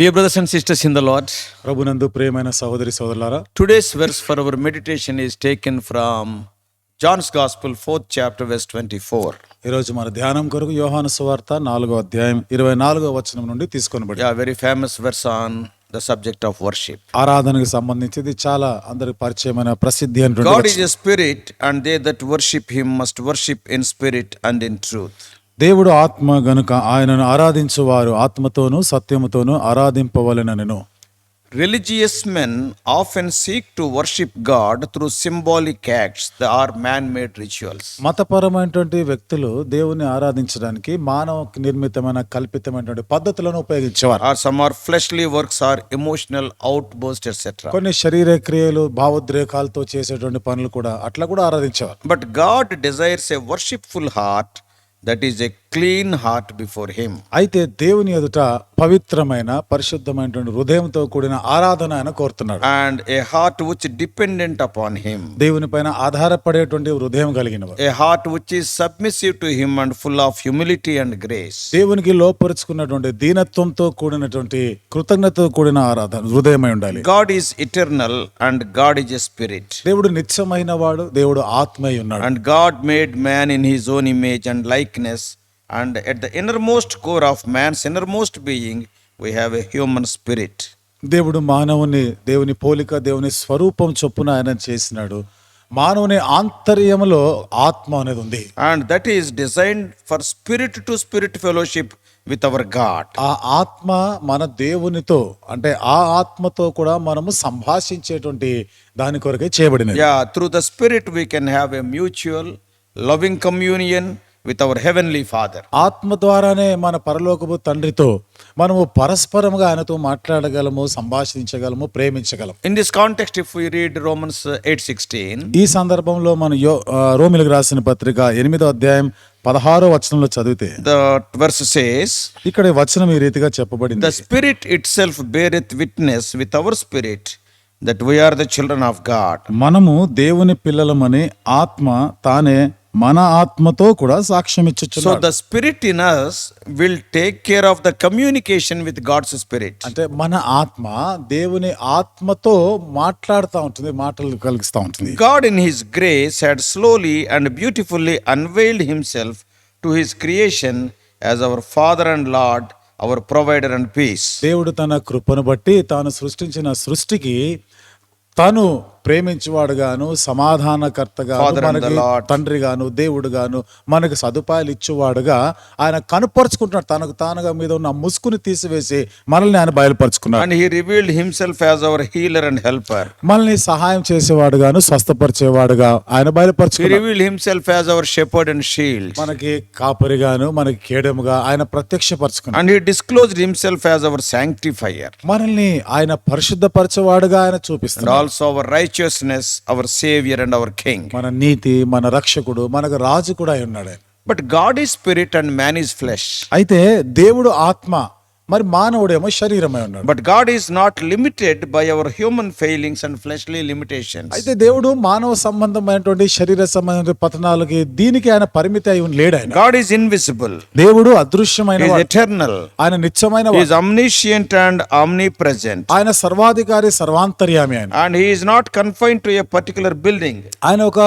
Dear brothers and sisters in the lord ప్రభునందు ప్రేమైన సోదరి సోదరులారా today's verse for our meditation is taken from John's gospel fourth chapter verse twenty four ఈ రోజు మన ధ్యానం కొరకు యోహాన సువార్త నాలుగో అధ్యాయం ఇరవై నాలుగో వచనం నుండి తీసుకొని పడి very famous verse on the subject of worship ఆరాధనకు సంబంధించి ఇది చాలా అందరికి పరిచయమైన ప్రసిద్ధి అంటే God is a spirit and they that worship him must worship in spirit and in truth దేవుడు ఆత్మ గనుక ఆయనను ఆరాధించువారు ఆత్మతోను సత్యముతోను ఆరాధింపవలనను. Religious men of and seek to worship God through symbolic acts the or man made rituals మతపరమైనటువంటి వ్యక్తులు దేవుని ఆరాధించడానికి మానవ నిర్మితమైన కల్పితమైనటువంటి పద్ధతులను ఉపయోగించేవారు. Or some or fleshly works or emotional outburst etcetera కొన్ని శరీర క్రియలు భావోద్రేకాలతో చేసేటువంటి పనులు కూడా అట్లా కూడా ఆరాధించేవారు. But God desires a worshipful heart that is a clean heart before Him. అయితే దేవుని ఎదుట పవిత్రమైన పరిశుద్ధమైనటువంటి హృదయంతో కూడిన ఆరాధన ఆయన కోరుతున్నాడు And a heart which dependent upon Him. దేవుని పైన ఆధారపడేటువంటి హృదయం కలిగిన వారు. A heart which is submissive to Him and full of humility and grace. దేవునికి లోపరుచుకున్నటువంటి దీనత్వంతో కూడినటువంటి కృతజ్ఞతతో కూడిన ఆరాధన హృదయమై ఉండాలి God is eternal and God is a spirit. దేవుడు నిత్యమైన వాడు దేవుడు ఆత్మై ఉన్నాడు And God made man in His own image and likeness. And at the innermost core of man's innermost being, we have a human spirit. దేవుడు మానవుని దేవుని పోలిక దేవుని స్వరూపం చొప్పున ఆయన చేసినాడు మానవుని ఆంతర్యములో ఆత్మ అనేది ఉంది And that is designed for spirit to spirit fellowship with our God. ఆ ఆత్మ మన దేవునితో అంటే ఆ ఆత్మతో కూడా మనము సంభాషించేటువంటి దాని కొరకే చేయబడినది Yeah, through the spirit, we can have a mutual, loving communion with our heavenly Father. ఆత్మ ద్వారానే మన పరలోకపు తండ్రితో మనము పరస్పరముగా ఆయనతో మాట్లాడగలము సంభాషించగలము ప్రేమించగలము In this context, if we read Romans uh, 8:16, ఈ సందర్భంలో మన యో రోమిలకు రాసిన పత్రిక ఎనిమిదో అధ్యాయం పదహారో వచనంలో చదివితే the verse says, ఇక్కడ వచనం ఈ రీతిగా చెప్పబడింది The Spirit itself beareth witness with our spirit that we are the children of God. మనము దేవుని పిల్లలమని ఆత్మ తానే మన ఆత్మతో కూడా సాక్ష్యం ఇచ్చు so the spirit in us will take care of the communication with God's spirit అంటే మన ఆత్మ దేవుని ఆత్మతో మాట్లాడుతూ ఉంటుంది మాటలు కలిగిస్తూ ఉంటుంది. God in his grace had slowly and beautifully unveiled himself to his creation as our father and lord our provider and peace దేవుడు తన కృపను బట్టి తాను సృష్టించిన సృష్టికి తను ప్రేమించువాడుగాను సమాధానకర్తగా మనకి. తండ్రిగాను దేవుడుగాను మనకు సదుపాయాలు ఇచ్చేవాడుగా ఆయన కనుపరుచుకుంటున్నాడు తనకు తానుగా మీద ఉన్న ముసుకుని తీసివేసి మనల్ని ఆయన బయలుపరుచుకున్నాడు And He revealed Himself as our healer and helper. మనల్ని సహాయం చేసేవాడుగాను స్వస్థపరిచేవాడుగా ఆయన revealed Himself as our shepherd and shield. మనకి కాపరిగాను మనకి కేడముగా ఆయన ప్రత్యక్షపరచుకున్నాడు Himself as our sanctifier. మనల్ని ఆయన పరిశుద్ధపరచేవాడుగా ఆయన చూపిస్తున్నాడు also our righteousness our saviour and our king మన నీతి మన రక్షకుడు మనకు రాజు కూడా అయి ఉన్నాడు but God is spirit and man is flesh అయితే దేవుడు ఆత్మ మరి మానవుడేమో శరీరమై ఉన్నాడు. But God is not limited by our human failings and fleshly limitation అయితే దేవుడు మానవ సంబంధమైనటువంటి శరీర సంబంధమైన పతనాలకి దీనికి ఆయన పరిమితి అయి లేడు ఆయన. గాడ్ ఈస్ ఇన్విసిబుల్ దేవుడు అదృశ్యమైన ఎటర్నల్ ఆయన నిత్యమైన is omniscient and omnipresent ఆయన సర్వాధికారి సర్వాంతర్యామి ఆయన. And he is not confine to a particular building ఆయన ఒక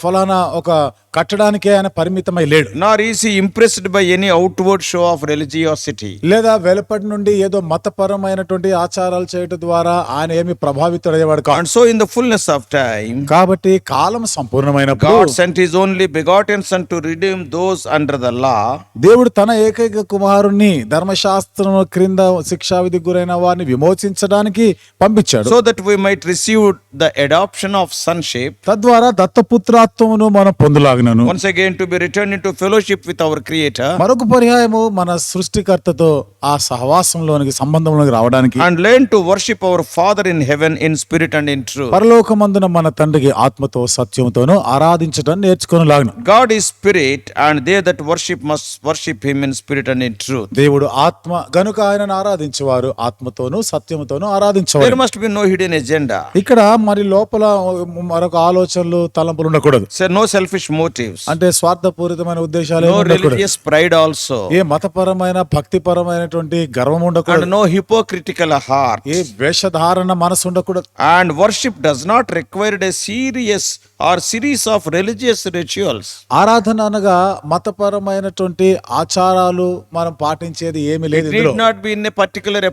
ఫలానా ఒక కట్టడానికే ఆయన పరిమితమై లేడు. Nor is he impressed by any outward show of religiosity లేదా వెలుపటి నుండి ఏదో మతపరమైనటువంటి ఆచారాలు చేయటం ద్వారా ఆయన ఏమి ప్రభావితుడయ్యేవాడు కాదు so in fullness of time కాబట్టి కాలం సంపూర్ణమైన God sent his only begotten son to redeem those under the దేవుడు తన ఏకైక కుమారుణ్ణి ధర్మశాస్త్రం క్రింద శిక్షా విధి గురైన వారిని విమోచించడానికి పంపించాడు. So that we might receive the adoption of sonship తద్వారా దత్తపుత్రాత్వమును మనం పొందలాగ పొందులాగినను once again to be returned into fellowship with our Creator, మరొక పర్యాయము మన సృష్టికర్తతో ఆ సహవాసంలోనికి సంబంధంలోకి రావడానికి and learn to worship our father in heaven in spirit and in truth పరలోకమందున మన తండ్రికి ఆత్మతో సత్యంతోనూ ఆరాధించడం నేర్చుకొని లాగను God is spirit and they that worship must worship him in spirit and in truth దేవుడు ఆత్మ గనుక ఆయనను ఆరాధించేవారు ఆత్మతోనూ సత్యంతోను ఆరాధించవారు. Must be no hidden agenda ఇక్కడ మరి లోపల మరొక ఆలోచనలు తలంపులు ఉండకూడదు. సార్ నో సెల్ఫిష్ మోటివ్స్ అంటే స్వార్థపూరితమైన ఉద్దేశాలు నో రిలీజియస్ ఆల్సో ఏ మతపరమైన భక్తిపరమైన విధమైనటువంటి గర్వం ఉండకూడదు no hypocritical heart. ఏ వేషధారణ మనసు ఉండకూడదు And worship does not require a serious or series of religious rituals. ఆరాధన అనగా మతపరమైనటువంటి ఆచారాలు మనం పాటించేది ఏమి లేదు not be in a particular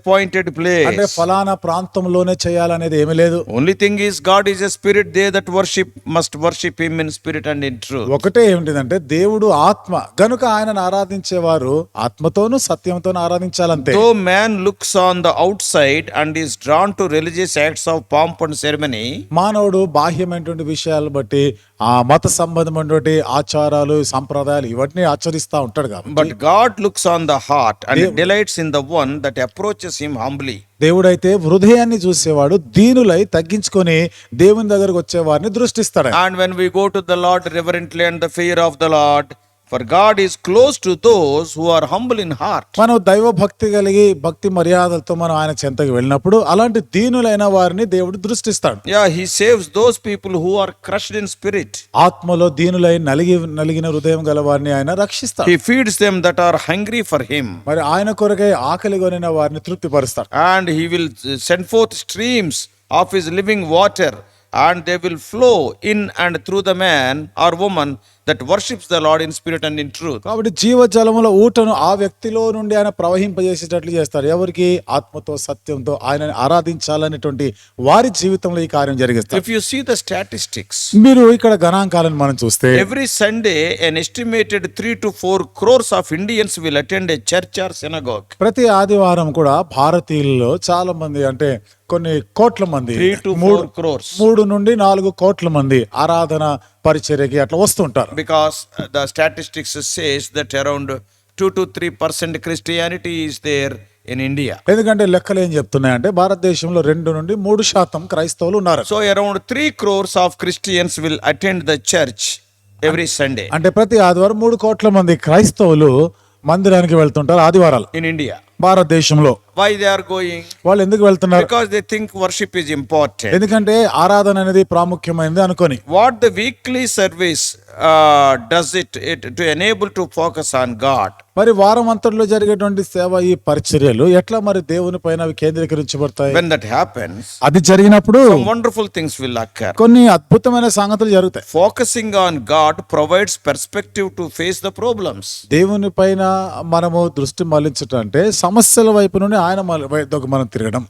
ఫలానా ప్రాంతంలోనే చేయాలనేది ఏమి లేదు. Only thing is God is a spirit they that worship must worship him in spirit and in truth ఒకటే ఏంటిదంటే దేవుడు ఆత్మ. గనుక ఆయనను ఆరాధించేవారు ఆత్మతోనూ సత్యంతో ఆరాధించాలంటే O man looks on the outside and is drawn to religious acts of pomp and ceremony మానవుడు బాహ్యమైనటువంటి విషయాలు బట్టి ఆ మత సంబంధమైనటువంటి ఆచారాలు సంప్రదాయాలు ఇవన్నీ ఆచరిస్తూ ఉంటాడు but God looks on the heart and delights in the one that approaches him humbly దేవుడైతే హృదయాన్ని చూసేవాడు దీనులై తగ్గించుకొని దేవుని దగ్గరకు వచ్చే వారిని దృష్టిస్తాడు. And when we go to the lord reverently and the fear of the lord for God is close to those who are humble in heart మనం దైవ భక్తి కలిగి భక్తి మర్యాదలతో మనం ఆయన చెంతకు వెళ్ళినప్పుడు అలాంటి దీనులైన వారిని దేవుడు దృష్టిస్తాడు. Yeah saves those people crushed in spirit ఆత్మలో దీనులై నలిగి నలిగిన హృదయం గల వారిని ఆయన రక్షిస్తారు feeds are hungry for him మరి ఆయన కొరకై ఆకలి కొనిన వారిని తృప్తి పరుస్తాడు and he will send forth streams of his living water and they will flow in and through the man or women that worships the Lord in spirit and in truth. కాబట్టి జీవజలముల ఊటను ఆ వ్యక్తిలో నుండి ఆయన ప్రవహింపజేసేటట్లు చేస్తారు ఎవరికి ఆత్మతో సత్యంతో ఆయనని ఆరాధించాలనేటువంటి వారి జీవితంలో ఈ కార్యం జరిగిస్తారు If you see the statistics, మీరు ఇక్కడ గణాంకాలను మనం చూస్తే every Sunday an estimated 3 to 4 crores of Indians will attend a church or synagogue. ప్రతి ఆదివారం కూడా భారతీయుల్లో చాలా మంది అంటే కొన్ని కోట్ల మంది 3 to 4 crores. మూడు నుండి నాలుగు కోట్ల మంది ఆరాధన పరిచర్యకి అట్లా వస్తూ ఉంటారు because the statistics says that around two to three percent Christianity is there in India ఎందుకంటే లెక్కలు ఏం చెప్తున్నాయి అంటే భారతదేశంలో రెండు నుండి మూడు శాతం క్రైస్తవులు ఉన్నారు. So around three crores of Christians will attend the church every Sunday అంటే ప్రతి ఆదివారం మూడు కోట్ల మంది క్రైస్తవులు మందిరానికి వెళ్తుంటారు ఆదివారాలు. ఇన్ ఇండియా భారతదేశంలో. వై దే ఆర్ గోయింగ్ వాళ్ళు ఎందుకు వెళ్తున్నారు? Because they think worship is important ఎందుకంటే ఆరాధన అనేది ప్రాముఖ్యమైనది అనుకొని. What the weekly service does it it to enable to focus on God మరి వారం అంతట్లో జరిగేటువంటి సేవ ఈ పరిచర్యలు ఎట్లా మరి దేవుని పైన అవి కేంద్రీకరించబడతాయి When that happens, అది జరిగినప్పుడు wonderful things will occur. కొన్ని అద్భుతమైన సంగతులు జరుగుతాయి Focusing on God provides perspective to face the problems. దేవుని పైన మనము దృష్టి మళ్ళించటం అంటే సమస్యల వైపు నుండి ఆయన మనం తిరగడం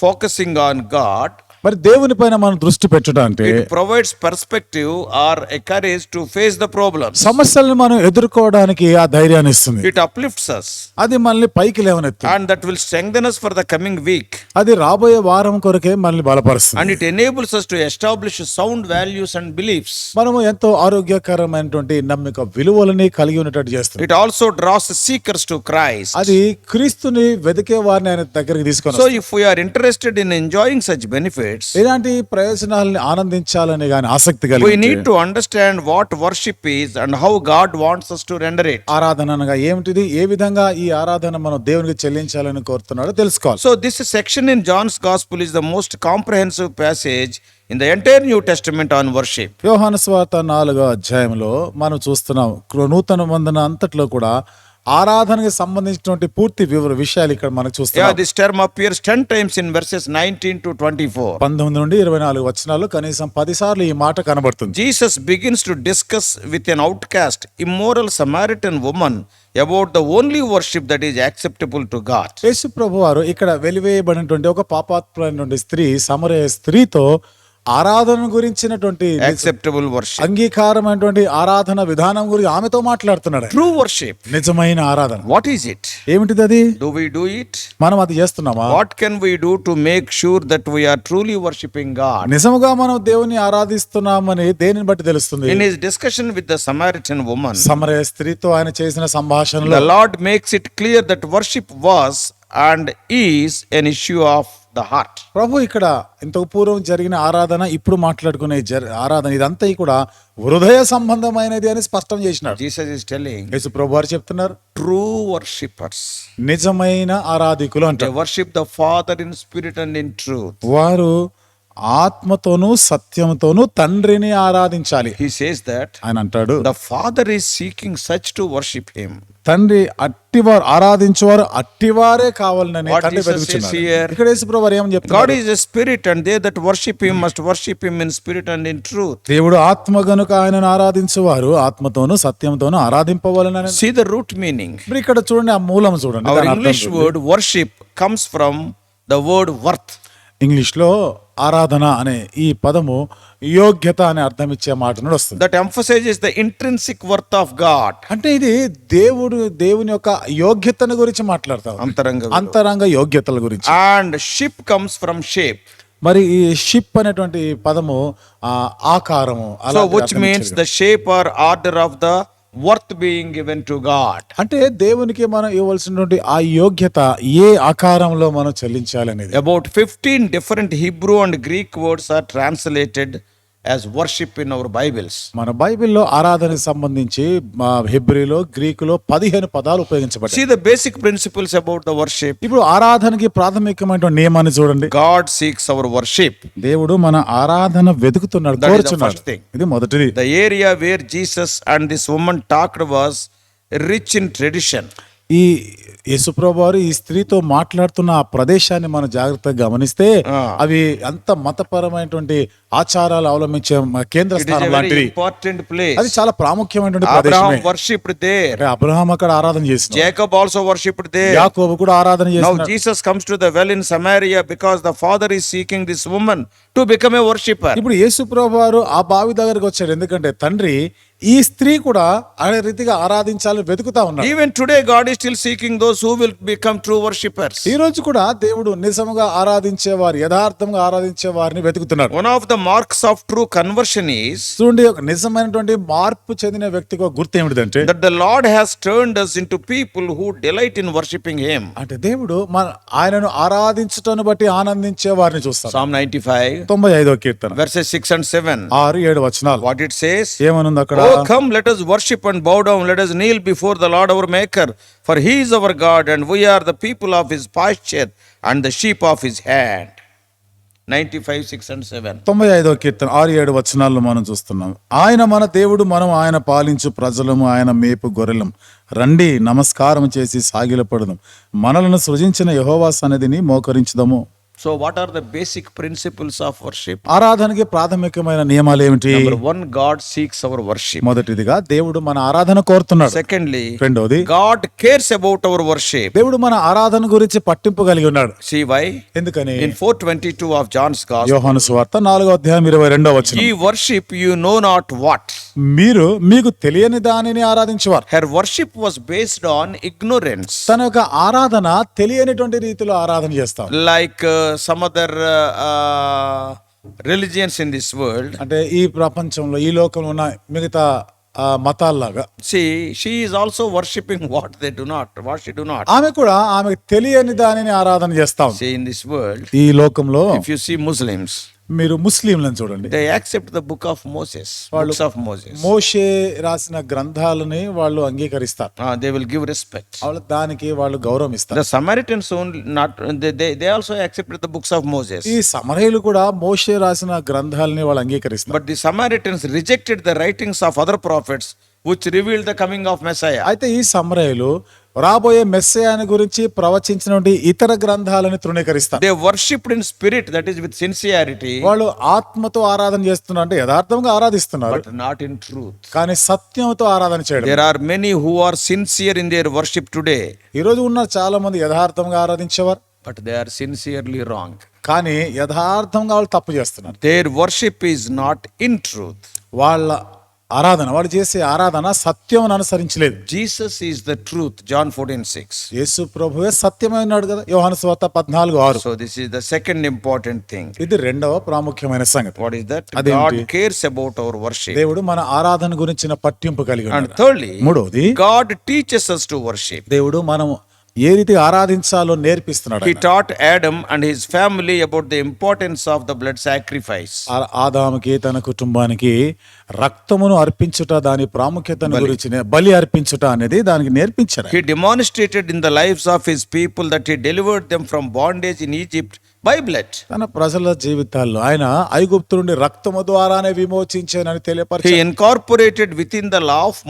focusing on God, మరి దేవుని పైన మనం దృష్టి పెట్టడం అంటే provides perspective or courage to face the problem సమస్యలను మనం ఎదుర్కోవడానికి ఆ ధైర్యాన్ని ఇస్తుంది. ఇట్ అప్లిఫ్ట్స్ అస్ అది మళ్ళీ పైకి లేవనెత్తు and that will strengthen us for the coming week అది రాబోయే వారం కొరకే మళ్ళీ బలపరుస్తుంది. And it enables us to establish sound values and beliefs మనం ఎంతో ఆరోగ్యకరమైనటువంటి నమ్మిక విలువలని కలిగి ఉన్నట్టు చేస్తుంది. It also draws seekers to Christ అది క్రీస్తుని వెదకే వారిని ఆయన దగ్గరికి తీసుకొని so if you are interested in enjoying such benefit benefits ఇలాంటి ప్రయోజనాలను ఆనందించాలని గాని ఆసక్తి కలిగి we need to understand what worship is and how God wants us to render it ఆరాధన అనగా ఏమిటిది? ఏ విధంగా ఈ ఆరాధన మనం దేవునికి చెల్లించాలని కోరుతున్నాడో తెలుసుకోవాలి. So this section in John's gospel is the most comprehensive passage in the entire new testament on worship వ్యూహాన స్వార్త నాలుగో అధ్యాయంలో మనం చూస్తున్నాం నూతన వందన అంతట్లో కూడా ఆరాధనకి సంబంధించినటువంటి పూర్తి వివర విషయాలు ఇక్కడ మనం చూస్తాం this term appears ten times in verses nineteen to twenty four పంతొమ్మిది నుండి ఇరవై నాలుగు వచనాలు కనీసం పది సార్లు ఈ మాట కనబడుతుంది. Jesus begins to discuss with an outcast immoral Samaritan woman about the only worship that is acceptable to God యేసు ప్రభు వారు ఇక్కడ వెలివేయబడినటువంటి ఒక పాపాత్మైనటువంటి స్త్రీ సమరయ స్త్రీతో ఆరాధన గురించినటువంటి యాక్సెప్టబుల్ అంగీకారం అంగీకారమైనటువంటి ఆరాధన విధానం గురించి ఆమెతో మాట్లాడుతున్నాడు ట్రూ వర్షిప్ నిజమైన ఆరాధన. వాట్ ఈస్ ఇట్ ఏమిటిది అది? డు వి డు ఇట్ మనం అది చేస్తున్నామా? What can we do to make sure that we are truly worshipping God నిజముగా మనం దేవుని ఆరాధిస్తున్నామని దేనిని బట్టి తెలుస్తుంది? In his discussion with the Samaritan woman సమరయ స్త్రీతో ఆయన చేసిన సంభాషణలో the lord makes it clear that worship was and is an issue of the heart. ప్రభు ఇక్కడ ఇంతకు పూర్వం జరిగిన ఆరాధన ఇప్పుడు మాట్లాడుకునే జర- ఆరాధన ఇదంతా కూడా హృదయ సంబంధమైనది అని స్పష్టం చేసినాడు Jesus is telling యేసు ప్రభు వారు చెప్తున్నారు true worshippers. నిజమైన ఆరాధికులు అంటారు worship the Father in spirit and in truth. వారు ఆత్మతోనూ సత్యంతోనూ తండ్రిని ఆరాధించాలి. హీ సేస్ దట్ ఆయన అంటాడు the father is seeking such to worship him తండ్రి అట్టివారు ఆరాధించేవారు అట్టివారే కావాలని తండ్రి పెరుగుతున్నారు ఇక్కడ spirit and they that worship him must worship him in spirit and in truth దేవుడు ఆత్మ గనుక ఆయనను ఆరాధించేవారు ఆత్మతోను సత్యంతోను ఆరాధింపవాలని సీ రూట్ మీనింగ్ ఇక్కడ చూడండి ఆ మూలం చూడండి English word worship comes from the word worth ఇంగ్లీష్లో ఆరాధన అనే ఈ పదము యోగ్యత అనే అర్థం ఇచ్చే మాట నుండి వస్తుంది that emphasizes the intrinsic worth of God. అంటే ఇది దేవుడు దేవుని యొక్క యోగ్యతను గురించి మాట్లాడతాం Antaranga. అంతరంగ యోగ్యతల గురించి And ship comes from shape. మరి ఈ షిప్ అనేటువంటి పదము ఆకారము So, అలాంటి which అర్థం means ఇచ్చేది. the shape or worth being given to God అంటే దేవునికి మనం ఇవ్వాల్సినటువంటి ఆ యోగ్యత ఏ ఆకారంలో మనం చెల్లించాలనేది about fifteen different Hebrew and Greek words are translated as worship in our Bibles మన బైబిల్లో ఆరాధన సంబంధించి హిబ్రిలో గ్రీకులో పదిహేను పదాలు ఉపయోగించబడి the basic principles about the worship ఇప్పుడు ఆరాధనకి ప్రాథమికమైన నియమాన్ని చూడండి. గాడ్ సీక్స్ అవర్ వర్షిప్ దేవుడు మన ఆరాధన వెతుకుతున్నాడు ఇది మొదటిది. The area where Jesus and this woman talked was rich in tradition ఈ యేసుప్రభువారు ఈ స్త్రీతో మాట్లాడుతున్న ఆ ప్రదేశాన్ని మనం జాగ్రత్తగా గమనిస్తే అవి అంత మతపరమైనటువంటి ఆచారాలు అవలంబించే కేంద్ర స్థానం లాంటిది. ఇంపార్టెంట్ ప్లేస్ అది చాలా ప్రాముఖ్యమైనటువంటి ప్రదేశం వర్షిప్ దే అబ్రహాం ఆరాధన చేస్తాడు జాకబ్ ఆల్సో వర్షిప్ దే యాకోబు కూడా ఆరాధన Jesus comes to the Samaria because the father is seeking this woman to become a worshipper ఇప్పుడు యేసుప్రభువారు ఆ బావి దగ్గరికి వచ్చారు ఎందుకంటే తండ్రి ఈ స్త్రీ కూడా అనే రీతిగా ఆరాధించాలని వెతుకుతా ఉన్నారు even today God is still seeking those who will become true worshippers ఈ రోజు కూడా దేవుడు నిజముగా ఆరాధించే వారు యథార్థంగా ఆరాధించే వారిని వెతుకుతున్నారు one of the marks of true conversion is చూడండి ఒక నిజమైనటువంటి మార్పు చెందిన వ్యక్తి ఒక గుర్తు ఏమిటంటే that the lord has turned us in people who delight in worshipping him అంటే దేవుడు మన ఆయనను ఆరాధించటను బట్టి ఆనందించే వారిని చూస్తాం సామ్ నైన్టీ ఫైవ్ తొంభై ఐదో కీర్తన. వర్సెస్ సిక్స్ అండ్ సెవెన్ ఆరు ఏడు వచనాలు. వాట్ ఇట్ సేస్ ఏమనుంది అక్కడ? O come let us worship and bow down let us kneel before the lord our maker for he is our God and we are the people of his pasture and the sheep of his hand ninety five six seven తొంభై ఐదో కీర్తన ఆరు ఏడు మనం చూస్తున్నాం. ఆయన మన దేవుడు మనం ఆయన పాలించు ప్రజలము ఆయన మేపు గొర్రెలం. రండి నమస్కారం చేసి సాగిలపడదాం. మనలను సృజించిన యహోవా సన్నిధిని మోకరించదము. So what are the basic principles of worship ఆరాధనకి ప్రాథమికమైన నియమాలు ఏమిటి? One God seeks our worship మొదటిదిగా దేవుడు మన ఆరాధన కోరుతున్నాడు. సెకండ్లీ రెండోది God cares about our worship దేవుడు మన ఆరాధన గురించి పట్టింపు కలిగి ఉన్నాడు. సి వై ఎందుకని? Four twenty two of John's God యోహానుస్ వార్త నాలుగో అధ్యాయం ఇరవై రెండో వచ్చి ఈ worship you know not what మీరు మీకు తెలియని దానిని ఆరాధించేవారు. Her worship was based on ignorance తన యొక్క ఆరాధన తెలియనిటువంటి రీతిలో ఆరాధన చేస్తాం like some other uh, uh, religions in this world. అంటే ఈ ప్రపంచంలో ఈ లోకంలో ఉన్న మిగతా ఆ, మతాల్లాగా See, she is also worshipping what they do not, what she do not. ఆమె కూడా ఆమెకు తెలియని దానిని ఆరాధన చేస్తాం See, in this world, ఈ లోకంలో if you see Muslims, మీరు ముస్లింలను చూడండి. They accept the book of Moses వాళ్ళు ఆఫ్ మోసెస్ మోషే రాసిన గ్రంథాలని వాళ్ళు అంగీకరిస్తారు. దే విల్ గివ్ రెస్పెక్ట్ వాళ్ళు దానికి వాళ్ళు గౌరవం ఇస్తారు. Samaritans only not they also accept the books of Moses ఈ సమరేలు కూడా మోషే రాసిన గ్రంథాలని వాళ్ళు అంగీకరిస్తారు. But the Samaritans rejected the writings of other prophets which reveal the coming of Messiah అయితే ఈ సమరేలు రాబోయే మెస్సయాన్ని గురించి ప్రవచించిన ఇతర గ్రంథాలను తృణీకరిస్తారు they worship in spirit that is with sincerity వాళ్ళు ఆత్మతో ఆరాధన చేస్తున్నారు అంటే యథార్థంగా ఆరాధిస్తున్నారు. బట్ నాట్ ఇన్ ట్రూత్ కానీ సత్యంతో ఆరాధన చేయడం. There are many who are sincere in their worship today ఈ రోజు ఉన్న చాలా మంది యథార్థంగా ఆరాధించేవారు. But they are sincerely wrong కానీ యథార్థంగా వాళ్ళు తప్పు చేస్తున్నారు. Their worship is not in truth వాళ్ళ ఆరాధన వాళ్ళు చేసే ఆరాధన సత్యం అనుసరించలేదు. Jesus is the truth John fourteen six యేసు ప్రభు సత్యమైన ఉన్నాడు కదా పద్నాలుగు ఆరు. So this is the second important thing ఇది రెండవ ప్రాముఖ్యమైన సంగతి. What is that cares about our worship దేవుడు మన ఆరాధన గురించిన పట్టింపు కలిగి ఉన్నాడు. థర్డ్లీ మూడోది God teachers us to worship దేవుడు మనం ఏ రీతి ఆరాధించాలో నేర్పిస్తున్నాడు he taught Adam and his family about the importance of the blood sacrifice ఆదాముకి తన కుటుంబానికి రక్తమును అర్పించుట దాని ప్రాముఖ్యతను గురించి బలి అర్పించుట అనేది దానికి నేర్పించారు he demonstrated in the lives of his people that he delivered them from bondage in Egypt by blood తన ప్రజల జీవితాల్లో ఆయన ఐగుప్తు నుండి రక్తము ద్వారానే విమోచించానని తెలియపరిచి incorporated within the law of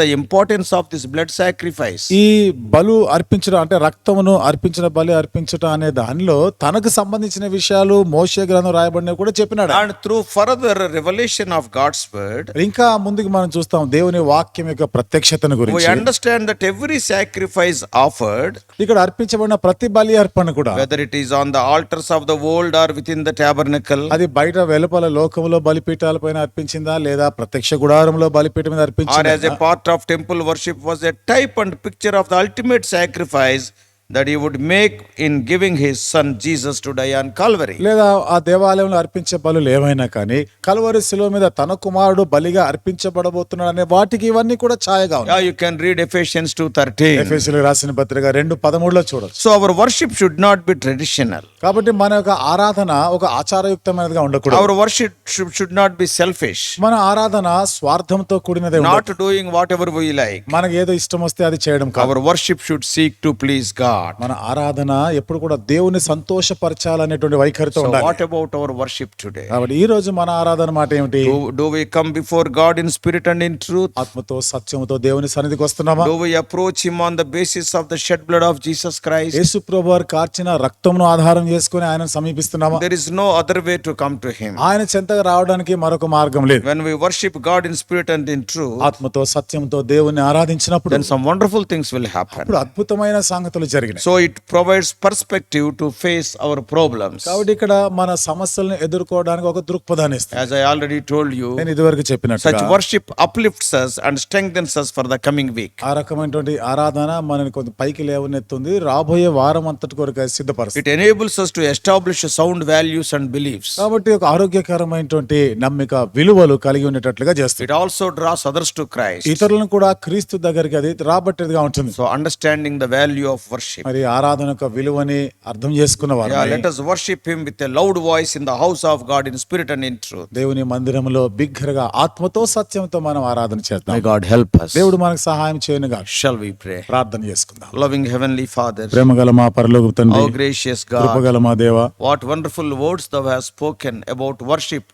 the importance of this blood sacrifice ఈ బలు అర్పించడం అంటే రక్తమును అర్పించిన బలి అర్పించడం అనే దానిలో తనకు సంబంధించిన విషయాలు మోసే గ్రంథం రాయబడిన కూడా చెప్పినాడు. And through further revelation of God's word ఇంకా ముందుకు మనం చూస్తాం దేవుని వాక్యం యొక్క ప్రత్యక్షతను గురించి. We understand that every sacrifice offered ఇక్కడ అర్పించబడిన ప్రతి బలి అర్పణ కూడా whether it is on the altar altars of the old or within the tabernacle అది బయట వెలుపల లోకంలో బలిపీఠాల పైన అర్పించిందా లేదా ప్రత్యక్ష గుడారంలో బలిపీఠం మీద అర్పించిందా? Or as a part of temple worship was a type and picture of the ultimate sacrifice that he would make in giving his son Jesus to die on Calvary లేదా ఆ దేవాలయంలో అర్పించే బలు ఏమైనా కానీ కల్వరి శిలువ మీద తన కుమారుడు బలిగా అర్పించబడబోతున్నాడు అనే వాటికి ఇవన్నీ కూడా ఛాయగా you can read Ephesians two thirty Ephesian రాసిన పత్రిక రెండు పదమూడులో చూడాలి so our worship should not be traditional కాబట్టి మన యొక్క ఆరాధన ఒక ఆచారయుక్తమైనదిగా ఉండకూడదు. Our worship should not be selfish మన ఆరాధన స్వార్థంతో కూడినది not doing whatever we like మనకి ఏదో ఇష్టం వస్తే అది చేయడం our worship should seek to ప్లీజ్గా God మన ఆరాధన ఎప్పుడు కూడా దేవుని సంతోషపరచాలనేటువంటి వైఖరితో what about our worship today కాబట్టి ఈ రోజు మన ఆరాధన మాట ఏమిటి? Do we come before God in spirit and in truth ఆత్మతో సత్యంతో దేవుని సన్నిధికి వస్తున్నామా? Do we approach him on the basis of the shed blood of Jesus Christ యేసు ప్రభు వారు కార్చిన రక్తమును ఆధారం చేసుకొని ఆయనను సమీపిస్తున్నామా? There is no other way to come to him ఆయన చెంతకు రావడానికి మరొక మార్గం లేదు. When we worship God in spirit and in truth ఆత్మతో సత్యముతో దేవుని ఆరాధించినప్పుడు some wonderful things will happen అద్భుతమైన సంగతులు జరిగి జరిగినాయి. So it provides perspective to face our problems కాబట్టి ఇక్కడ మన సమస్యలను ఎదుర్కోవడానికి ఒక దృక్పథాన్ని ఇస్తుంది. As I already told you నేను ఇదివరకు చెప్పినట్టు such worship uplifts us and strengthens us for the coming week ఆ రకమైనటువంటి ఆరాధన మనని కొంత పైకి లేవనెత్తుంది. రాబోయే వారం అంతటి కొరకు సిద్ధపరుస్తుంది. It enables us to establish sound values and beliefs కాబట్టి ఒక ఆరోగ్యకరమైనటువంటి నమ్మిక విలువలు కలిగి ఉండేటట్లుగా చేస్తుంది. It also draws others to Christ ఇతరులను కూడా క్రీస్తు దగ్గరికి అది రాబట్టేదిగా ఉంటుంది. So understanding the value of worship worship. మరి ఆరాధన యొక్క విలువని అర్థం చేసుకున్న వారు Yeah, let us worship Him with a loud voice in the house of God in spirit and in truth. దేవుని మందిరంలో బిగ్గరగా ఆత్మతో సత్యంతో మనం ఆరాధన చేద్దాం May God help us. దేవుడు మనకు సహాయం చేయనుగా Shall we pray? ప్రార్థన చేసుకుందాం Loving Heavenly Father, ప్రేమగల మా పరలోక తండ్రి oh gracious God, కృపగల మా దేవ what wonderful words thou hast spoken about worship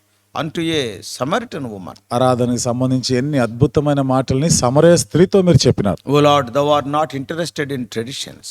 అంటూయే సమరిటన్ ఉమన్ ఆరాధనకి సంబంధించి ఎన్ని అద్భుతమైన మాటల్ని సమరే స్త్రీతో మీరు చెప్పినారు. O Lord are not interested in traditions.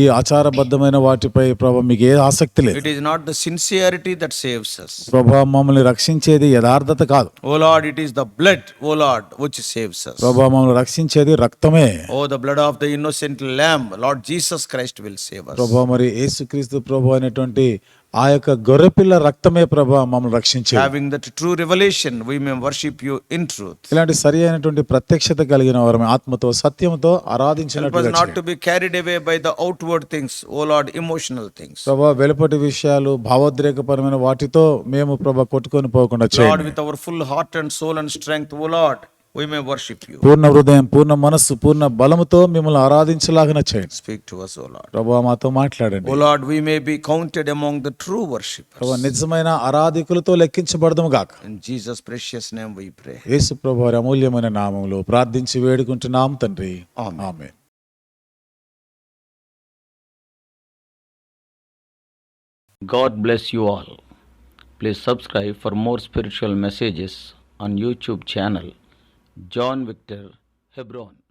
ఈ ఆచారబద్ధమైన వాటిపై ప్రభ మీకు ఏ ఆసక్తి లేదు. It is not the sincerity that saves us ప్రభ మమ్మల్ని రక్షించేది యథార్థత కాదు. O Lord it is the blood O Lord which saves us ప్రభ మమ్మల్ని రక్షించేది రక్తమే. O the blood of the innocent lamb Lord Jesus Christ will save us ప్రభ మరి యేసుక్రీస్తు ప్రభు అనేటువంటి ఆ యొక్క గొర్రెపిల్ల రక్తమే ప్రభా మమ్మల్ని రక్షించే having that true revelation we మేము వర్షిప్ యు ఇన్ ట్రూత్ ఇలాంటి సరి అయినటువంటి ప్రత్యక్షత కలిగిన వారు ఆత్మతో సత్యంతో ఆరాధించిన not to be carried away by the outward things O Lord emotional things ప్రభా వెలుపటి విషయాలు భావోద్రేకపరమైన వాటితో మేము ప్రభా కొట్టుకొని పోకుండా చేయండి. Lord with our full heart and soul and strength O Lord పూర్ణ హృదయం పూర్ణ మనస్సు పూర్ణ బలముతో మిమ్మల్ని ఆరాధించలాగిన చేయండి. స్పీక్ టు అస్ ఓ మాతో మాట్లాడండి. O we may be counted among the worship ప్రభువా నిజమైన ఆరాధికులతో లెక్కించబడదు గాక. In Jesus name we pray యేసు ప్రభువా అమూల్యమైన నామంలో ప్రార్థించి వేడుకుంటున్నాం తండ్రి. ఆమేన్. God bless you all please subscribe for more spiritual messages on YouTube channel John Victor Hebron.